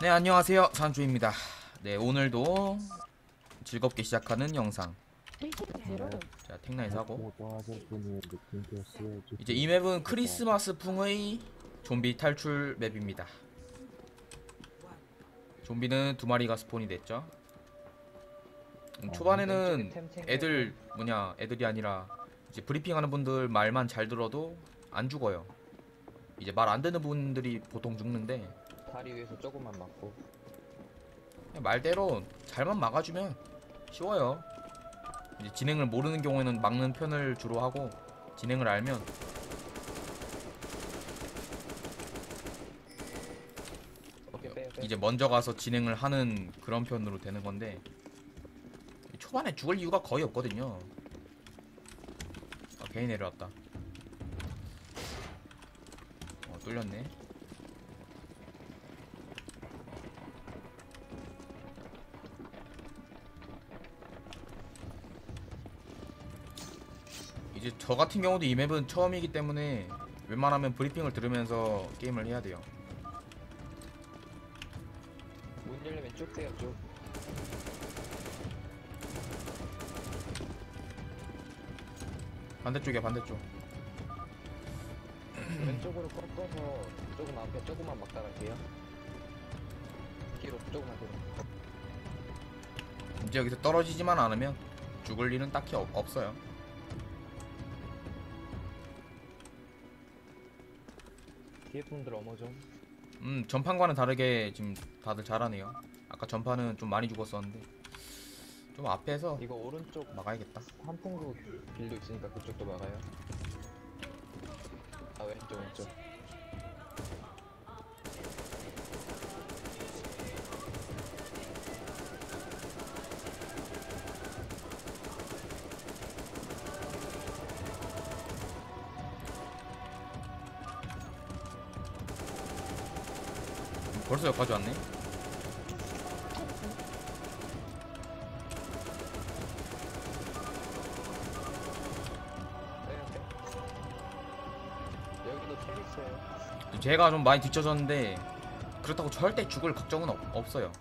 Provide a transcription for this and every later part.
네 안녕하세요. 산주입니다. 네 오늘도 즐겁게 시작하는 영상. 자 텍나에서 하고. 이제 이 맵은 크리스마스 풍의 좀비 탈출 맵입니다. 좀비는 두 마리가 스폰이 됐죠? 음, 초반에는 애들 뭐냐 애들이 아니라 이제 브리핑하는 분들 말만 잘 들어도 안 죽어요. 이제 말안 듣는 분들이 보통 죽는데 다리 위에서 조금만 맞고 그냥 말대로 잘만 막아주면 쉬워요. 이제 진행을 모르는 경우에는 막는 편을 주로 하고 진행을 알면 오케이 빼요 빼요 이제 먼저 가서 진행을 하는 그런 편으로 되는 건데 초반에 죽을 이유가 거의 없거든요. 아, 괜히 내려왔다. 어, 뚫렸네. 이제 저 같은 경우도 이 맵은 처음이기 때문에 웬만하면 브리핑을 들으면서 게임을 해야 돼요. 문 열리면 쭉 빼요 쭉 반대쪽이야 반대쪽. 왼쪽으로 꺾어서 조금 앞에 조금만 막다 갈게요 뒤로 조금만 뒤로 이제 여기서 떨어지지만 않으면 죽을 일은 딱히 없, 없어요. 뒤에 분들 어머 좀 음 전판과는 다르게 지금 다들 잘하네요. 아까 전판은 좀 많이 죽었었는데 좀 앞에서 이거 오른쪽 막아야겠다. 한풍구 빌도 있으니까 그쪽도 막아요 아 왼쪽 왼쪽 벌써 여기까지 왔네. 제가 좀 많이 뒤쳐졌는데 그렇다고 절대 죽을 걱정은 없, 없어요.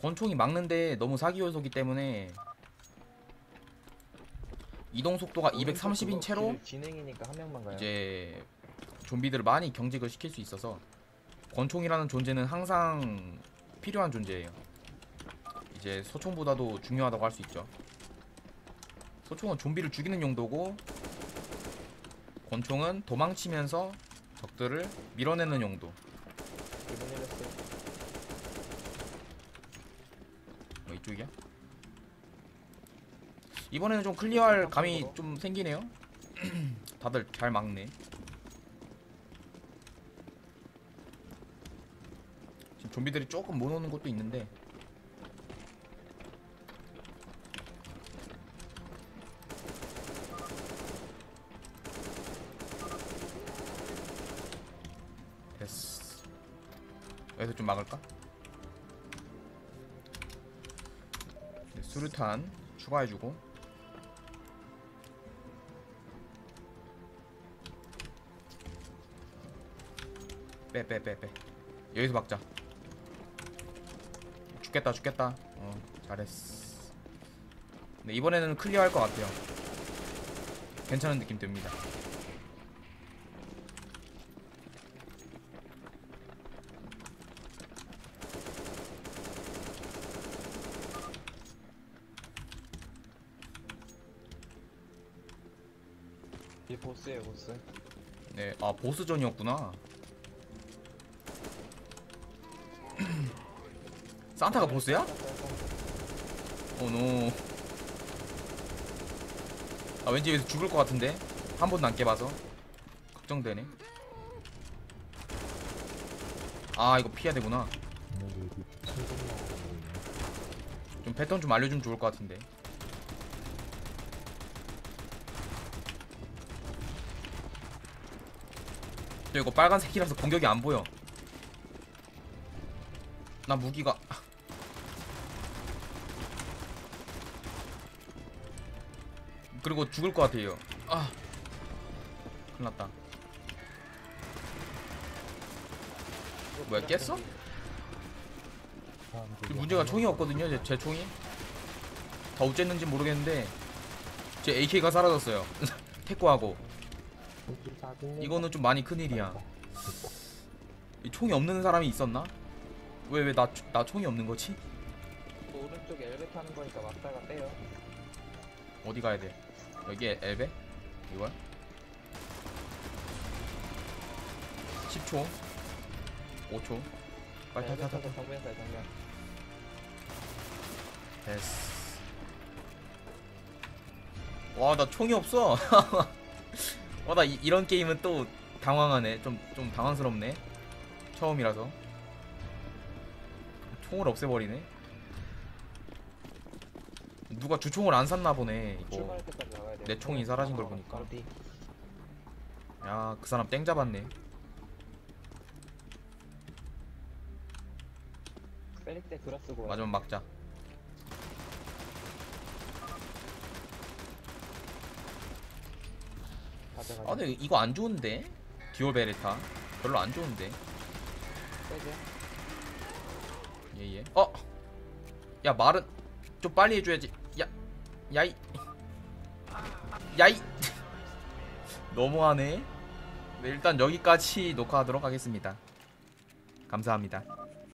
권총이 막는데 너무 사기 요소기 때문에 이동 속도가 230인 오른쪽 채로 이제 좀비들을 많이 경직을 시킬 수 있어서 권총이라는 존재는 항상 필요한 존재예요. 이제 소총보다도 중요하다고 할 수 있죠. 소총은 좀비를 죽이는 용도고 권총은 도망치면서 적들을 밀어내는 용도. 뭐 이쪽이야? 이번에는 좀 클리어할 감이 좀 생기네요. 다들 잘 막네. 지금 좀비들이 조금 못 오는 곳도 있는데 됐어. 여기서 좀 막을까? 네, 수류탄 추가해주고 빼빼빼빼 여기서 막자 죽겠다 죽겠다. 어 잘했어. 네 이번에는 클리어 할 것 같아요. 괜찮은 느낌 듭니다. 얘 보스예요 보스. 네아 보스전이었구나 산타가 보스야? 오노. 아 왠지 여기서 죽을 것 같은데? 한 번도 안 깨봐서. 걱정되네. 아 이거 피해야 되구나. 좀 패턴 좀 알려주면 좋을 것 같은데. 저 이거 빨간색이라서 공격이 안 보여. 나 무기가 그리고 죽을 것 같아요 아 큰일 났다 뭐야 깼어? 그 문제가 총이 없거든요 제, 제 총이 다 어쨌는지 모르겠는데 제 AK가 사라졌어요 태코하고 이거는 좀 많이 큰일이야 이 총이 없는 사람이 있었나? 왜 왜 나 나 총이 없는 거지? 오른쪽에 엘베 타는 거니까 막다가 빼요. 어디 가야 돼? 여기 에- 엘베? 이거야? 10초? 5초? 빨리 타타타 타서 정면 살 정면. 됐어. 와나 총이 없어. 와나 이런 게임은 또 당황하네. 좀 좀 당황스럽네. 처음이라서. 총을 없애버리네 누가 주총을 안 샀나 보네 이거. 내 총이 사라진 걸 보니까. 야 그 사람 땡 잡았네. 마지막 막자. 아 근데 이거 안 좋은데 듀얼 베레타 별로 안 좋은데. 예예 어! 야 말은 좀 빨리 해줘야지. 야 야이. 야이. 너무하네. 네 일단 여기까지 녹화하도록 하겠습니다. 감사합니다